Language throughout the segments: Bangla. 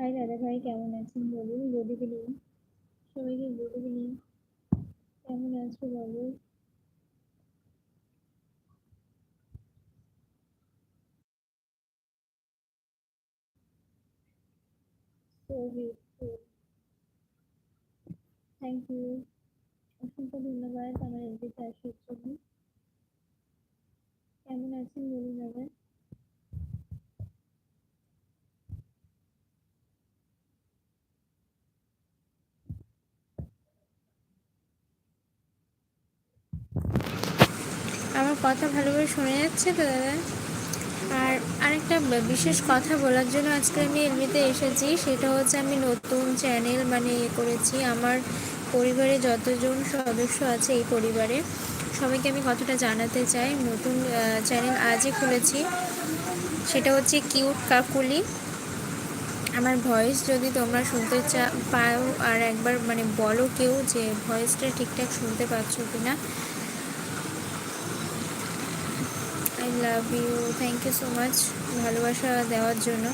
হাই দাদা ভাই, কেমন আছেন বলুন? Good evening. সবাইকে গুড ইভিনিং। কেমন আছো বলো থ্যাংক ইউ অসংখ্য ধন্যবাদ আমার এলবিতে আসার জন্য। কেমন আছেন বলুন দাদা আমার কথা ভালোভাবে শোনা যাচ্ছে তো, দাদা? আর আরেকটা বিশেষ কথা বলার জন্য আজকে আমি এমনিতে এসেছি, সেটা হচ্ছে আমি নতুন চ্যানেল মানে ইয়ে করেছি। আমার পরিবারে যতজন সদস্য আছে এই পরিবারে, সবাইকে আমি কতটা জানাতে চাই। নতুন চ্যানেল আজই খুলেছি, সেটা হচ্ছে কিউট কাকুলি। আমার ভয়েস যদি তোমরা শুনতে চা, পাও আর একবার মানে বলো কেউ যে ভয়েসটা ঠিকঠাক শুনতে পাচ্ছ কি না I love you thank you so much ভালোবাসা দেওয়ার জন্য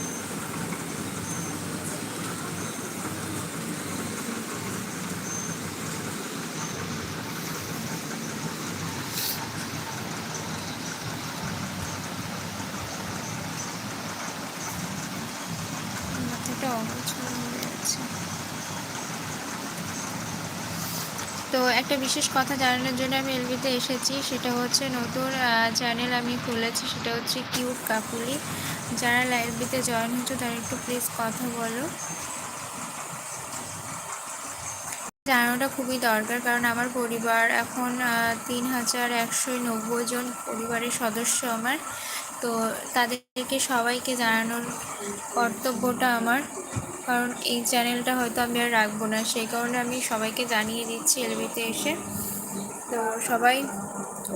মাথাটা অগোছালো হয়ে আছে তো একটা বিশেষ কথা জানানোর জন্য আমি এলবিতে এসেছি, সেটা হচ্ছে নতুন চ্যানেল আমি খুলেছি, সেটা হচ্ছে কিউট কাকুলি যারা লাইভবিতে জয়েন হচ্ছে তারা একটু প্লিজ কথা বলো। জানানোটা খুবই দরকার, কারণ আমার পরিবার এখন তিন হাজার একশো নব্বই জন পরিবারের সদস্য আমার। তো তাদেরকে সবাইকে জানানোর কর্তব্যটা আমার। কারণ এই চ্যানেলটা হয়তো আমি আর রাখব না। সেই কারণে আমি সবাইকে জানিয়ে দিচ্ছি এলবিতে এসে। তো সবাই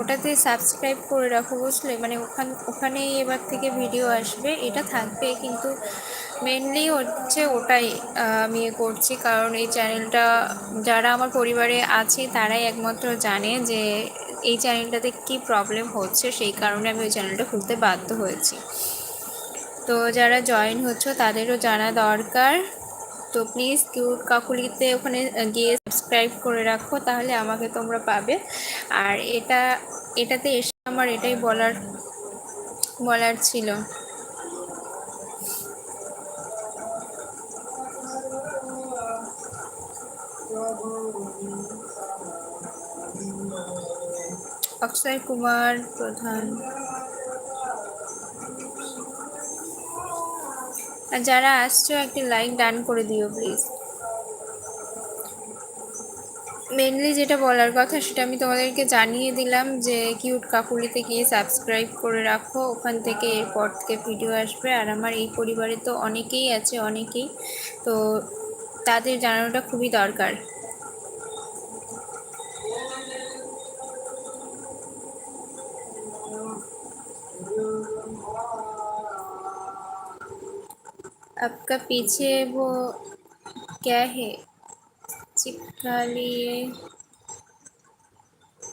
ওটাতে সাবস্ক্রাইব করে রাখো, বুঝলে? মানে ওখান, ওখানেই এবার থেকে ভিডিও আসবে। এটা থাকবে, কিন্তু মেনলি হচ্ছে ওটাই আমি করছি। কারণ এই চ্যানেলটা যারা আমার পরিবারে আছে, তারাই একমাত্র জানে যে এই চ্যানেলটাতে কি প্রবলেম হচ্ছে। সেই কারণে আমি ওই চ্যানেলটা খুলতে বাধ্য হয়েছি। তো যারা জয়েন হচ্ছে, তাদেরও জানা দরকার। তো প্লিজ কিউট কাকুলিতে ওখানে গিয়ে সাবস্ক্রাইব করে রাখো, তাহলে আমাকে তোমরা পাবে। আর এটা, এটাতে এসে আমার এটাই বলার বলার ছিল। অক্ষয় কুমার প্রধান। আর যারা আসছো, একটি লাইক ডান করে দিও প্লিজ মেনলি যেটা বলার কথা, সেটা আমি তোমাদেরকে জানিয়ে দিলাম যে কিউট কাকুলিতে গিয়ে সাবস্ক্রাইব করে রাখো। ওখান থেকে এরপর থেকে ভিডিও আসবে। আর আমার এই পরিবারে তো অনেকেই আছে, অনেকেই। তো তাদের জানানোটা খুবই দরকার। आपका पीछे वो क्या है चिपका लिए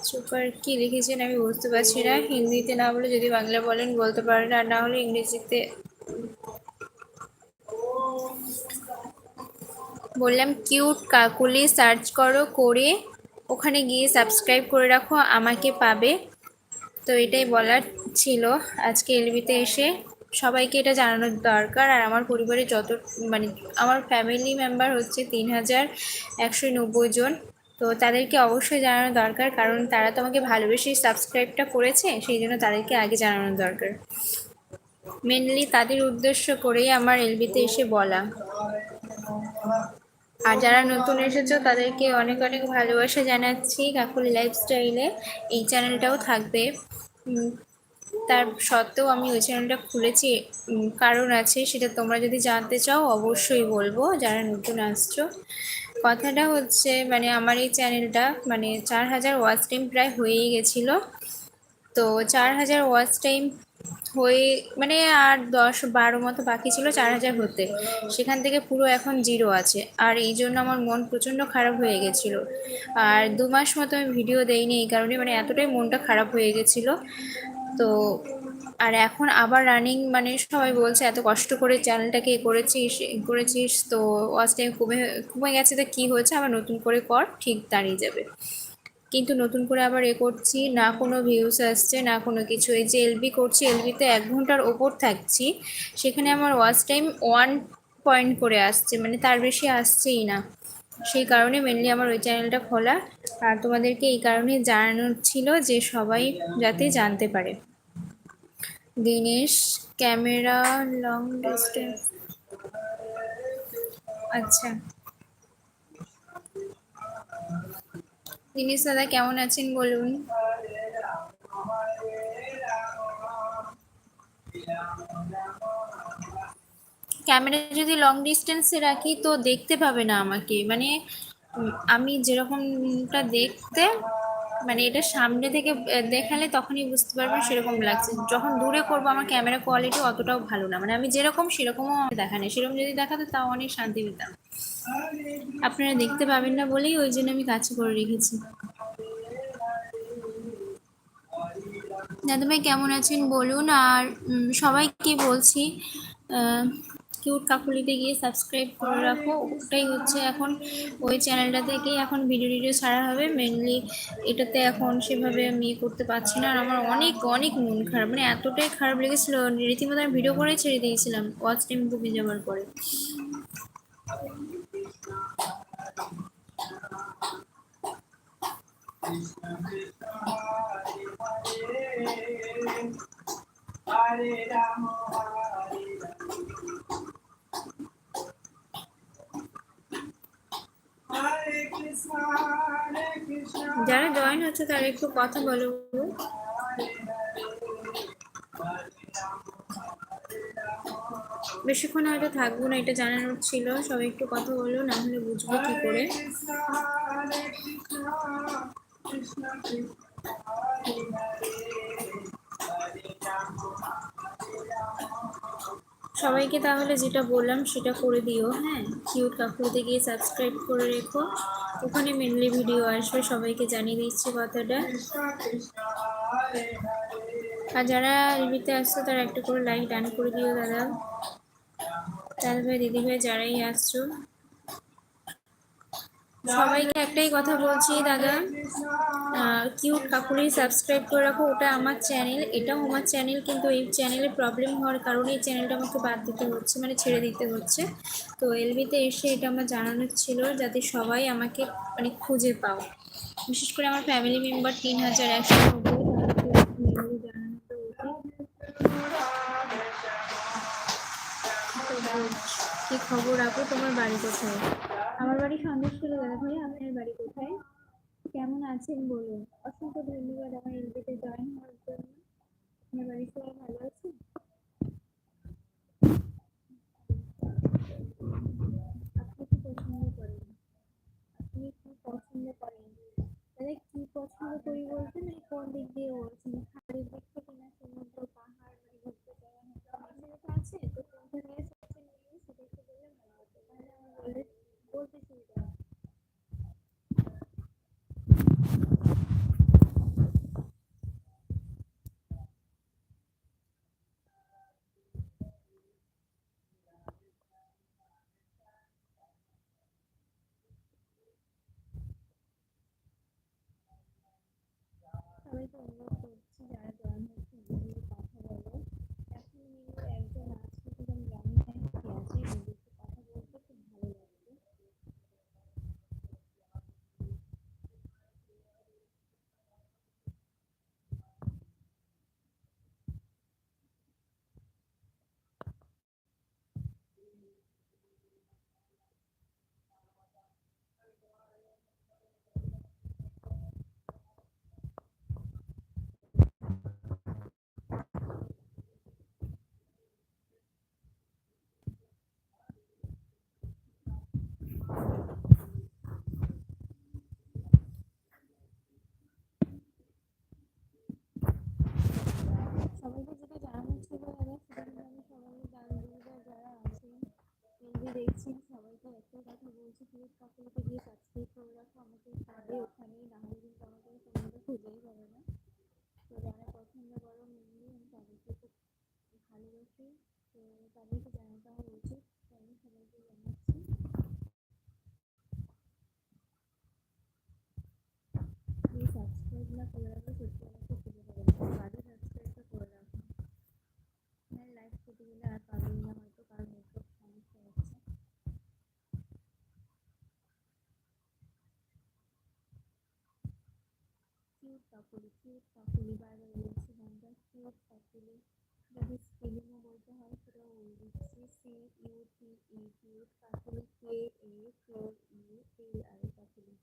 সুপার কি লিখেছেন আমি বুঝতে পারছি না হিন্দিতে না বলে যদি বাংলা বলেন বলতে পারেন আর না হলে ইংরেজিতে বললাম কিউট কাকুলি সার্চ করো করে ওখানে গিয়ে সাবস্ক্রাইব করে রাখো আমাকে পাবে তো এটাই বলার ছিল আজকে এলবিতে এসে সবাইকে এটা জানানোর দরকার। আর আমার পরিবারে যত মানে আমার ফ্যামিলি মেম্বার হচ্ছে তিন হাজার একশো নব্বই জন। তো তাদেরকে অবশ্যই জানানো দরকার, কারণ তারা তো আমাকে ভালোবেসে সাবস্ক্রাইবটা করেছে, সেই জন্য তাদেরকে আগে জানানো দরকার। মেনলি তাদের উদ্দেশ্য করেই আমার এলবিতে এসে বলা। আর যারা নতুন এসেছ, তাদেরকে অনেক অনেক ভালোবাসা জানাচ্ছি। কাকুলি লাইফস্টাইলে এই চ্যানেলটাও থাকবে। তার সত্ত্বেও আমি ওই চ্যানেলটা খুলেছি। কারণ আছে সেটা তোমরা যদি জানতে চাও, অবশ্যই বলব, যারা নতুন আসছো। কথাটা হচ্ছে মানে আমার এই চ্যানেলটা মানে চার হাজার ওয়াচ টাইম প্রায় হয়েই গেছিল। তো চার হাজার ওয়াচ টাইম হয়ে মানে আর দশ বারো মতো বাকি ছিল চার হাজার হতে। সেখান থেকে পুরো এখন জিরো আছে। আর এই জন্য আমার মন প্রচণ্ড খারাপ হয়ে গেছিল। আর দু মাস মতো আমি ভিডিও দেইনি এই কারণে মানে এতটাই মনটা খারাপ হয়ে গেছিল। তো আর এখন আবার রানিং মানে সবাই বলছে, এত কষ্ট করে চ্যানেলটাকে এ করেছিস করেছিস, তো ওয়াচ টাইম কমে কমে গেছে, তো কী হয়েছে? আবার নতুন করে কর, ঠিক দাঁড়িয়ে যাবে। কিন্তু নতুন করে আবার এ করছি, না কোনো ভিউস আসছে, না কোনো কিছু। এই যে এলবি করছি এলবিতে এক ঘণ্টার ওপর থাকছি, সেখানে আমার ওয়াচ টাইম ওয়ান পয়েন্ট করে আসছে মানে তার বেশি আসছেই না। সেই কারণে মেনলি আমার ওই চ্যানেলটা খোলা। আর তোমাদেরকে এই কারণে জানানোর ছিল যে সবাই যাতে জানতে পারে। দিনেশ, ক্যামেরা লং ডিস্টেন্স আচ্ছা। দিনেশ দাদা, কেমন আছেন বলুন? ক্যামেরা যদি লং ডিস্টেন্সে রাখি তো দেখতে পাবে না আমাকে। মানে আমি যেরকমটা দেখতে মানে এটা সামনে থেকে দেখালে তখনই বুঝতে পারবেন সেরকম লাগছে। যখন দূরে করব আমার ক্যামেরা কোয়ালিটি অতটাও ভালো না। মানে আমি যেরকম সেরকমও দেখা নেই সেরকম যদি দেখাতো তাও অনেক শান্তি পেতাম। আপনারা দেখতে পাবেন না বলেই ওই জন্য আমি কাজ করে রেখেছি। দাদাভাই কেমন আছেন? বলুন। আর উম, সবাইকে বলছি কিউট কাকুলিতে গিয়ে সাবস্ক্রাইব করে রাখো। ওটাই হচ্ছে এখন ওই চ্যানেলটা থেকেই এখন ভিডিও টিডিও ছাড়া হবে। মেনলি এটাতে এখন সেভাবে আমি ইয়ে করতে পারছি না। আর আমার অনেক অনেক মন খারাপ। মানে এতটাই খারাপ লেগেছিল। রীতিমতো আমি ভিডিও করে ছেড়ে দিয়েছিলাম। ওয়াচ টাইম কমে যাওয়ার পরে। যারা জয়েন হচ্ছে, তারা একটু কথা বলো। বেশিক্ষণ হয়তো থাকব না, এটা জানানোর ছিল। সবাই একটু কথা বলো, না হলে বুঝব কি করে। সবাইকে তাহলে যেটা বললাম, সেটা করে দিও হ্যাঁ? কিউট কাকুতে গিয়ে সাবস্ক্রাইব করে রেখো। ওখানে মেনলি ভিডিও আসবে, সবাইকে জানিয়ে দিচ্ছি কথাটা। আর যারা এলবিতে আসছো, তারা একটা করে লাইক ডান করে দিও দাদা। তাহলে ভাই দিদি ভাই যারাই আসছো। সবাইকে একটাই কথা বলছি দাদা। কিউট কাকুলি সাবস্ক্রাইব করে রাখো, ওটা আমার চ্যানেল এটাও আমার চ্যানেল কিন্তু এই চ্যানেলে প্রবলেম হওয়ার কারণে এই চ্যানেলটা আমাকে বাদ দিতে হচ্ছে মানে ছেড়ে দিতে হচ্ছে। তো এলবিতে এসে এটা আমার জানানোর ছিল, যাতে সবাই আমাকে মানে খুঁজে পাও। বিশেষ করে আমার ফ্যামিলি মেম্বার তিন হাজার একশো কি খবর রাখো তোমার বাড়ি কোথায়? আমার বাড়ি সন্দেশ করে দাদা ভাই, আপনার বাড়ি কোথায়? কেমন আছেন বলুন? অসংখ্য ধন্যবাদ আমার এলবিতে জয়েন হওয়ার জন্য। আপনার বাড়ির সবাই ভালো আছে? আপনি কি পছন্দ করেন? আপনি কি পছন্দ করেন? তাহলে কি পছন্দ করি বলতে মানে কোন দিক দিয়ে বলছেন খালের দিক থেকে না সমুদ্র পাহাড় মানে ঘুরতে যাওয়া এখানে তো আছে তো কোনটা নিয়ে সবচেয়ে নিয়ে সেটা একটু বললে ভালো হতো তাহলে আমার বলে বলতে সুবিধা হয় সবাইকে অনুরোধ করছি যারা সকলকে দিয়ে সাবস্ক্রাইব করে রাখো আমাকে পাবে ওখানেই না হলে কিন্তু আমাদের তোমরা খুঁজেই পাবে না। তো যারা পছন্দ করো, মেনলি আমি তাদেরকে খুব ভালোবাসি। তো তাদেরকে জানাতে হওয়া উচিত আমি সবাইকে জানাচ্ছি। সাবস্ক্রাইব না করে রাখো সত্যি কাকুলি কিউট কাকুলি বারবার বলছি গানটা কিউট কাকুলি যদি স্পেলিংও বলতে হয় সেটাও বলে দিচ্ছি C U T E cute Kakuli K A K U L I Kakuli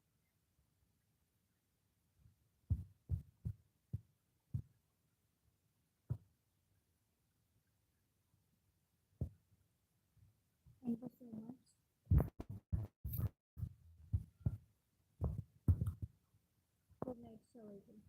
Thank you so much. Assalamualaikum.